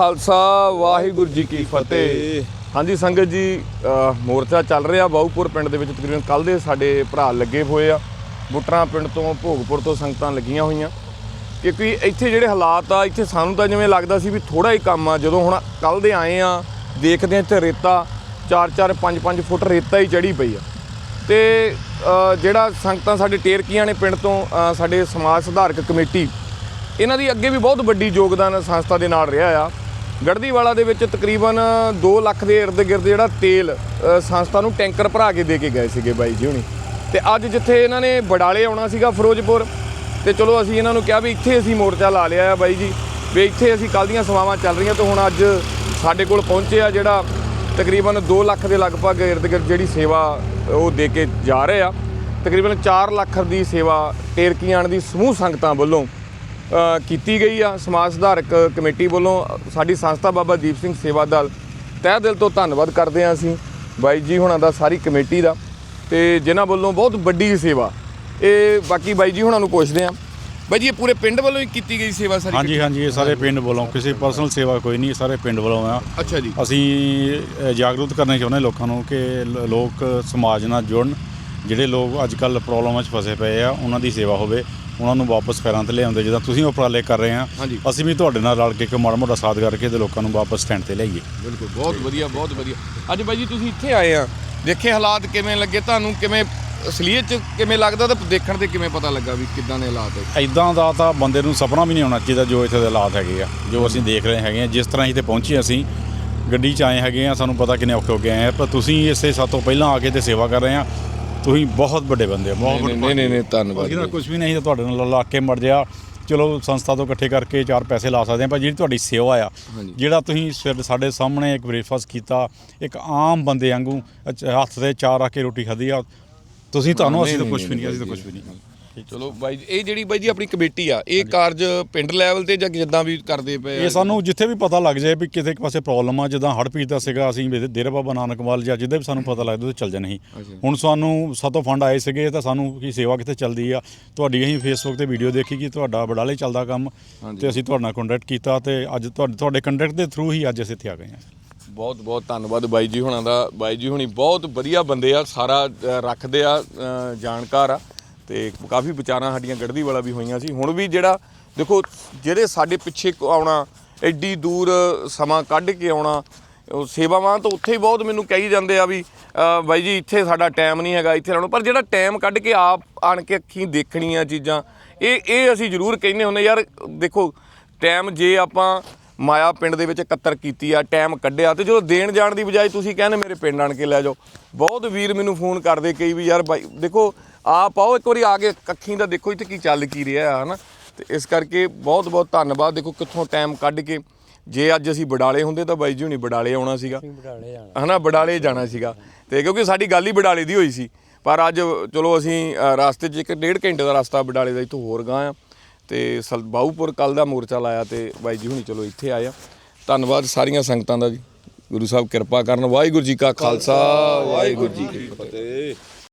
ਖਾਲਸਾ ਵਾਹਿਗੁਰੂ ਜੀ ਕੀ ਫਤਿਹ। ਹਾਂਜੀ ਸੰਗਤ ਜੀ ਮੋਰਚਾ ਚੱਲ ਰਿਹਾ ਬਾਉਪੁਰ ਪਿੰਡ ਦੇ ਵਿੱਚ। ਤਕਰੀਬਨ ਕੱਲ ਦੇ ਸਾਡੇ ਭਰਾ ਲੱਗੇ ਹੋਏ ਆ। ਬੁੱਟਰਾਂ ਪਿੰਡ ਤੋਂ ਭੋਗਪੁਰ ਤੋਂ ਸੰਗਤਾਂ ਲੱਗੀਆਂ ਹੋਈਆਂ। ਕਿਉਂਕਿ ਇੱਥੇ ਜਿਹੜੇ ਹਾਲਾਤ ਆ ਇੱਥੇ ਸਾਨੂੰ ਤਾਂ ਜਿਵੇਂ ਲੱਗਦਾ ਸੀ ਵੀ ਥੋੜਾ ਹੀ ਕੰਮ ਆ। ਜਦੋਂ ਹੁਣ ਕੱਲ ਦੇ ਆਏ ਆ ਦੇਖਦੇ ਆ ਇੱਥੇ ਰੇਤਾ 4-4 5-5 ਫੁੱਟ ਰੇਤਾ ਹੀ ਚੜੀ ਪਈ ਆ। ਤੇ ਜਿਹੜਾ ਸੰਗਤਾਂ ਸਾਡੇ ਟੇਰਕੀਆਂ ਨੇ ਪਿੰਡ ਤੋਂ ਸਾਡੇ ਸਮਾਜ ਸੁਧਾਰਕ ਕਮੇਟੀ ਇਹਨਾਂ ਦੀ ਅੱਗੇ ਵੀ ਬਹੁਤ ਵੱਡੀ ਯੋਗਦਾਨ ਸੰਸਥਾ ਦੇ ਨਾਲ ਰਿਹਾ ਆ। ਗੜਦੀਵਾਲਾ ਦੇ ਵਿੱਚ ਤਕਰੀਬਨ 2 ਲੱਖ ਦੇ ਇਰਦ ਗਿਰਦ ਜਿਹੜਾ ਤੇਲ ਸੰਸਥਾ ਨੂੰ ਟੈਂਕਰ ਭਰਾ ਕੇ ਦੇ ਕੇ ਗਏ ਸੀਗੇ ਬਾਈ ਜੀ ਹੁਣੀ। ਤੇ ਅੱਜ ਜਿੱਥੇ ਇਹਨਾਂ ਨੇ ਬਡਾਲੇ ਆਉਣਾ ਸੀਗਾ ਫਿਰੋਜ਼ਪੁਰ, ਤੇ ਚਲੋ ਅਸੀਂ ਇਹਨਾਂ ਨੂੰ ਕਿਹਾ ਵੀ ਇੱਥੇ ਅਸੀਂ ਮੋਰਚਾ ਲਾ ਲਿਆ ਆ ਬਾਈ ਜੀ, ਵੀ ਇੱਥੇ ਅਸੀਂ ਕੱਲ ਦੀਆਂ ਸੇਵਾਵਾਂ ਚੱਲ ਰਹੀਆਂ ਤੇ ਹੁਣ ਅੱਜ ਸਾਡੇ ਕੋਲ ਪਹੁੰਚੇ ਆ ਜਿਹੜਾ ਤਕਰੀਬਨ 2 ਲੱਖ ਦੇ ਲਗਭਗ ਇਰਦ ਗਿਰਦ ਜਿਹੜੀ ਸੇਵਾ ਉਹ ਦੇ ਕੇ ਜਾ ਰਹੇ ਆ। ਤਕਰੀਬਨ 4 ਲੱਖ ਦੀ ਸੇਵਾ, ਟੇਰਕੀਆਂ ਦੀ ਸਮੂਹ ਸੰਗਤਾਂ ਵੱਲੋਂ ਕੀਤੀ ਗਈ ਆ। ਸਮਾਜ ਸੁਧਾਰਕ ਕਮੇਟੀ ਵੱਲੋਂ ਸਾਡੀ ਸੰਸਥਾ ਬਾਬਾ ਦੀਪ ਸਿੰਘ ਸੇਵਾ ਦਲ ਤਹਿ ਦਿਲ ਤੋਂ ਧੰਨਵਾਦ ਕਰਦੇ ਹਾਂ ਅਸੀਂ ਬਾਈ ਜੀ ਹੁਣਾਂ ਦਾ ਸਾਰੀ ਕਮੇਟੀ ਦਾ ਤੇ ਜਿਨ੍ਹਾਂ ਵੱਲੋਂ ਬਹੁਤ ਵੱਡੀ ਸੇਵਾ। ਇਹ ਬਾਕੀ ਬਾਈ ਜੀ ਹੁਣਾਂ ਨੂੰ ਪੁੱਛਦੇ ਆ ਬਾਈ ਜੀ ਇਹ ਪੂਰੇ ਪਿੰਡ ਵੱਲੋਂ ਹੀ ਕੀਤੀ ਗਈ ਸੇਵਾ ਸਾਰੀ ਹਾਂਜੀ ਹਾਂਜੀ ਇਹ ਸਾਰੇ ਪਿੰਡ ਵੱਲੋਂ। ਕਿਸੇ ਪਰਸਨਲ ਸੇਵਾ ਕੋਈ ਨਹੀਂ ਸਾਰੇ ਪਿੰਡ ਵੱਲੋਂ ਆ। ਅੱਛਾ ਜੀ। ਅਸੀਂ ਜਾਗਰੂਕ ਕਰਨਾ ਚਾਹੁੰਦੇ ਲੋਕਾਂ ਨੂੰ ਕਿ ਲੋਕ ਸਮਾਜ ਨਾਲ ਜੁੜਨ। ਜਿਹੜੇ ਲੋਕ ਅੱਜ ਕੱਲ ਪ੍ਰੋਬਲਮਾਂ 'ਚ ਫਸੇ ਪਏ ਆ ਉਹਨਾਂ ਦੀ ਸੇਵਾ ਹੋਵੇ। ਉਹਨਾਂ ਨੂੰ ਵਾਪਸ ਪੈਰਾਂ ਤੇ ਲਿਆਉਂਦੇ ਜਿੱਦਾਂ ਤੁਸੀਂ ਉਪਰਾਲੇ ਕਰ ਰਹੇ ਆ ਹਾਂਜੀ। ਅਸੀਂ ਵੀ ਤੁਹਾਡੇ ਨਾਲ ਰਲ ਕੇ ਇੱਕ ਮਾੜਾ ਮੋਟਾ ਸਾਥ ਕਰਕੇ ਤੇ ਲੋਕਾਂ ਨੂੰ ਵਾਪਸ ਸਟੈਂਡ ਤੇ ਲਿਆਈਏ। ਬਿਲਕੁਲ ਬਹੁਤ ਵਧੀਆ ਬਹੁਤ ਵਧੀਆ। ਅੱਜ ਬਾਈ ਜੀ ਤੁਸੀਂ ਇੱਥੇ ਆਏ ਆ। ਦੇਖੇ ਹਾਲਾਤ ਕਿਵੇਂ ਲੱਗੇ ਤੁਹਾਨੂੰ ਕਿਵੇਂ ਅਸਲੀਅਤ ਚ ਕਿਵੇਂ ਲੱਗਦਾ ਤੇ ਦੇਖਣ ਤੇ ਕਿਵੇਂ ਪਤਾ ਲੱਗਾ ਵੀ ਕਿੱਦਾਂ ਦੇ ਹਾਲਾਤ ਹੈ ਐਦਾਂ ਦਾ ਤਾਂ ਬੰਦੇ ਨੂੰ ਸੁਪਨਾ ਵੀ ਨਹੀਂ ਆਉਣਾ ਚਾਹੀਦਾ ਜੋ ਇੱਥੇ ਦੇ ਹਾਲਾਤ ਹੈਗੇ ਆ ਜੋ ਅਸੀਂ ਦੇਖ ਰਹੇ ਹੈਗੇ ਆ। ਜਿਸ ਤਰ੍ਹਾਂ ਇੱਥੇ ਪਹੁੰਚੇ ਅਸੀਂ ਗੱਡੀ 'ਚ ਆਏ ਹੈਗੇ ਆ ਸਾਨੂੰ ਪਤਾ ਕਿੰਨੇ ਔਖੇ ਹੋ ਗਏ ਆ ਪਰ ਤੁਸੀਂ ਇਸੇ ਸਭ ਤੋਂ ਪਹਿਲਾਂ ਆ ਕੇ ਤੇ ਸੇਵਾ ਕਰ ਰਹੇ ਆ। ਤੁਸੀਂ ਬਹੁਤ ਵੱਡੇ ਬੰਦੇ ਆ ਬਹੁਤ ਵੱਡੇ ਨਹੀਂ ਨਹੀਂ ਨਹੀਂ ਧੰਨਵਾਦ ਤਾਂ ਕੁਝ ਵੀ ਨਹੀਂ ਤਾਂ ਤੁਹਾਡੇ ਨਾਲ ਲਾ ਕੇ ਮਰ ਜਾ ਚਲੋ ਸੰਸਥਾ ਤੋਂ ਇਕੱਠੇ ਕਰਕੇ ਚਾਰ ਪੈਸੇ ਲਾ ਸਕਦੇ ਆ ਪਰ ਜਿਹੜੀ ਤੁਹਾਡੀ ਸੇਵਾ ਆ। ਜਿਹੜਾ ਤੁਸੀਂ ਸਵੇਰ ਸਾਡੇ ਸਾਹਮਣੇ ਇੱਕ ਬ੍ਰੇਕਫਾਸਟ ਕੀਤਾ ਇੱਕ ਆਮ ਬੰਦੇ ਵਾਂਗੂ ਹੱਥ ਤੇ ਚਾਰ ਰੱਖ ਕੇ ਰੋਟੀ ਖਾਧੀ ਆ ਤੁਸੀਂ ਤੁਹਾਨੂੰ ਅਸੀਂ ਤਾਂ ਕੁਝ ਵੀ ਨਹੀਂ ਅਸੀਂ ਤਾਂ ਕੁਝ ਵੀ ਨਹੀਂ। ਚਲੋ ਬਾਈ ਜੀ, ਇਹ ਜਿਹੜੀ ਬਾਈ ਜੀ ਆਪਣੀ ਕਮੇਟੀ ਆ ਇਹ ਕਾਰਜ ਪਿੰਡ ਲੈਵਲ ਤੇ ਜਾਂ ਜਿੱਦਾਂ ਵੀ ਕਰਦੇ ਪਏ ਆ? ਇਹ ਸਾਨੂੰ ਜਿੱਥੇ ਵੀ ਪਤਾ ਲੱਗ ਜਾਏ ਵੀ ਕਿਤੇ ਇੱਕ ਪਾਸੇ ਪ੍ਰੋਬਲਮ ਆ ਜਿੱਦਾਂ ਹੜ੍ਹ ਪੀੜ ਦਾ ਸੀਗਾ ਅਸੀਂ ਵੀ ਡੇਰਾ ਬਾਬਾ ਨਾਨਕ ਵਾਲ ਜਾਂ ਜਿੱਦੇ ਵੀ ਸਾਨੂੰ ਪਤਾ ਲੱਗਦਾ ਉੱਥੇ ਚੱਲ ਜਾਣਾ ਸੀ। ਅੱਛਾ। ਹੁਣ ਸਾਨੂੰ ਸਾਤੋਂ ਫੰਡ ਆਏ ਸੀਗੇ ਤਾਂ ਸਾਨੂੰ ਕੀ ਸੇਵਾ ਕਿੱਥੇ ਚੱਲਦੀ ਆ? ਤੁਹਾਡੀ ਅਸੀਂ ਫੇਸਬੁੱਕ ਤੇ ਵੀਡੀਓ ਦੇਖੀ ਕਿ ਤੁਹਾਡਾ ਬੜਾਲੇ ਚੱਲਦਾ ਕੰਮ ਹਾਂਜੀ। ਤੇ ਅਸੀਂ ਤੁਹਾਡੇ ਨਾਲ ਕੰਟੈਕਟ ਕੀਤਾ ਤੇ ਅੱਜ ਤੁਹਾਡੇ ਤੁਹਾਡੇ ਕੰਟੈਕਟ ਦੇ ਥਰੂ ਹੀ ਅੱਜ ਅਸੀਂ ਇੱਥੇ ਆ ਗਏ ਹਾਂ। ਬਹੁਤ ਬਹੁਤ ਧੰਨਵਾਦ ਬਾਈ ਜੀ ਹੁਣਾਂ ਦਾ। ਬਾਈ ਜੀ ਹੁਣੀ ਬਹੁਤ ਵਧੀਆ ਬੰਦੇ ਆ ਸਾਰਾ ਅ, ਰੱਖਦੇ ਆ ਅ, ਜਾਣਕਾਰ ਆ। ਤੇ ਕਾਫੀ ਵਿਚਾਰਾਂ ਸਾਡੀਆਂ ਗੜਦੀ ਵਾਲਾ ਵੀ ਹੋਈਆਂ ਸੀ। ਹੁਣ ਵੀ ਜਿਹੜਾ, ਦੇਖੋ, ਜਿਹੜੇ ਸਾਡੇ ਪਿੱਛੇ ਆਉਣਾ ਐਡੀ ਦੂਰ ਸਮਾਂ ਕੱਢ ਕੇ ਆਉਣਾ ਸੇਵਾਵਾਂ ਤਾਂ ਉੱਥੇ ਹੀ ਬਹੁਤ ਮੈਨੂੰ ਕਹੀ ਜਾਂਦੇ ਆ ਵੀ ਬਾਈ ਜੀ, ਇੱਥੇ ਸਾਡਾ ਟਾਈਮ ਨਹੀਂ ਹੈਗਾ, ਇੱਥੇ ਰਹਿਣਾ। ਪਰ ਜਿਹੜਾ ਟਾਈਮ ਕੱਢ ਕੇ ਆਪ ਆਣ ਕੇ ਅੱਖੀਂ ਦੇਖਣੀਆਂ ਚੀਜ਼ਾਂ, ਇਹ ਇਹ ਅਸੀਂ ਜ਼ਰੂਰ ਕਹਿੰਦੇ ਹੁੰਦੇ ਯਾਰ, ਦੇਖੋ, ਟਾਈਮ ਜੇ ਆਪਾਂ ਮਾਇਆ ਪਿੰਡ ਦੇ ਵਿੱਚ ਇਕੱਤਰ ਕੀਤੀ ਆ, ਟਾਈਮ ਕੱਢਿਆ, ਤੇ ਜਦੋਂ ਦੇਣ ਜਾਣ ਦੀ ਬਜਾਏ ਤੁਸੀਂ ਕਹਿੰਦੇ ਮੇਰੇ ਪਿੰਡ ਆਣ ਕੇ ਲੈ ਜਾਓ। ਬਹੁਤ ਵੀਰ ਮੈਨੂੰ ਫੋਨ ਕਰਦੇ ਕਈ ਵੀ, ਯਾਰ ਬਾਈ, ਦੇਖੋ ਆਪ ਆਓ ਇੱਕ ਵਾਰੀ ਆ ਕੇ ਅੱਖੀਂ ਦਾ ਦੇਖੋ ਇੱਥੇ ਕੀ ਚੱਲ ਕੀ ਰਿਹਾ ਹੈ ਹਨਾ? ਤੇ ਇਸ ਕਰਕੇ ਬਹੁਤ ਬਹੁਤ ਧੰਨਵਾਦ। ਦੇਖੋ ਕਿੱਥੋਂ ਟਾਈਮ ਕੱਢ ਕੇ ਜੇ ਅੱਜ ਅਸੀਂ ਬਡਾਲੇ ਹੁੰਦੇ ਤਾਂ ਬਾਈ ਜੀ ਹੁਣੀ ਬਡਾਲੇ ਆਉਣਾ ਸੀਗਾ। ਬਡਾਲੇ ਜਾਣਾ। ਹਨਾ ਬਡਾਲੇ ਜਾਣਾ ਸੀਗਾ। ਤੇ ਕਿਉਂਕਿ ਸਾਡੀ ਗੱਲ ਹੀ ਬਡਾਲੇ ਦੀ ਹੋਈ ਸੀ। ਪਰ ਅੱਜ ਚਲੋ ਅਸੀਂ ਰਸਤੇ 'ਚ ਇੱਕ ਡੇਢ ਘੰਟੇ ਦਾ ਰਸਤਾ ਬਡਾਲੇ ਦਾ ਇੱਥੋਂ ਹੋਰ ਗਾਂ ਆ। ਤੇ ਸਲ ਬਾਊਪੁਰ ਕੱਲ ਦਾ ਮੋਰਚਾ ਲਾਇਆ ਤੇ ਬਾਈ ਜੀ ਹੁਣੀ ਚਲੋ ਇੱਥੇ ਆਇਆ ਧੰਨਵਾਦ ਸਾਰੀਆਂ ਸੰਗਤਾਂ ਦਾ ਜੀ। ਗੁਰੂ ਸਾਹਿਬ ਕਿਰਪਾ ਕਰਨ। ਵਾਹਿਗੁਰੂ ਜੀ ਕਾ ਖਾਲਸਾ ਵਾਹਿਗੁਰੂ ਜੀ ਕੀ ਫਤਿਹ।